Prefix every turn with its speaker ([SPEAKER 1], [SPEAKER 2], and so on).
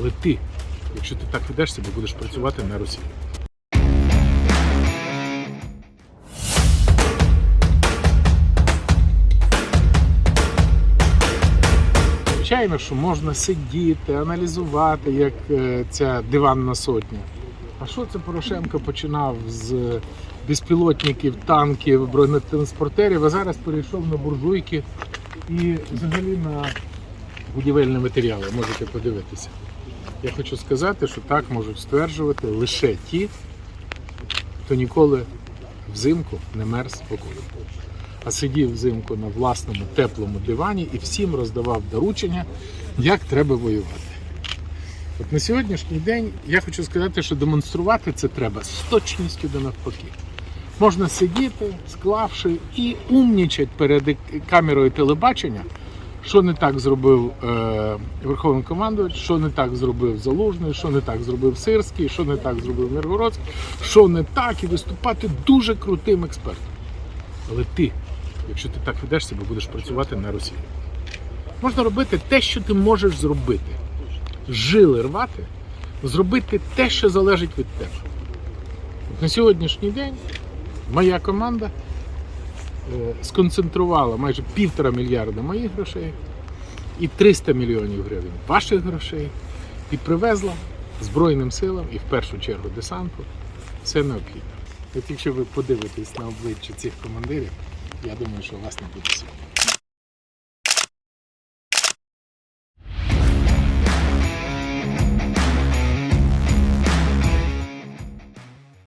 [SPEAKER 1] Але ти, якщо ти так ведеш себе, будеш працювати на Росію. Звичайно, що можна сидіти, аналізувати, як е, ця диванна сотня. А що це Порошенко починав з безпілотників, танків, бронетранспортерів, а зараз перейшов на буржуйки і взагалі на будівельні матеріали. Можете подивитися. Я хочу сказати, що так можуть стверджувати лише ті, хто ніколи взимку не мерз в. А сидів взимку на власному теплому дивані і всім роздавав доручення, як треба воювати. От на сьогоднішній день я хочу сказати, що демонструвати це треба з точністю до навпаки. Можна сидіти, склавши і умнічать перед камерою телебачення, що не так зробив е, Верховний командувач, що не так зробив Залужний, що не так зробив Сирський, що не так зробив Миргородський, що не так, і виступати дуже крутим експертом. Але ти, якщо ти так ведеш себе, будеш працювати на Росію. Можна робити те, що ти можеш зробити. Жили рвати, зробити те, що залежить від тебе. На сьогоднішній день моя команда сконцентрувала майже півтора мільярда моїх грошей і 300 мільйонів гривень ваших грошей і привезла Збройним силам і в першу чергу десанту все необхідне. От якщо ви подивитесь на обличчя цих командирів, я думаю, що у вас не буде сумніву.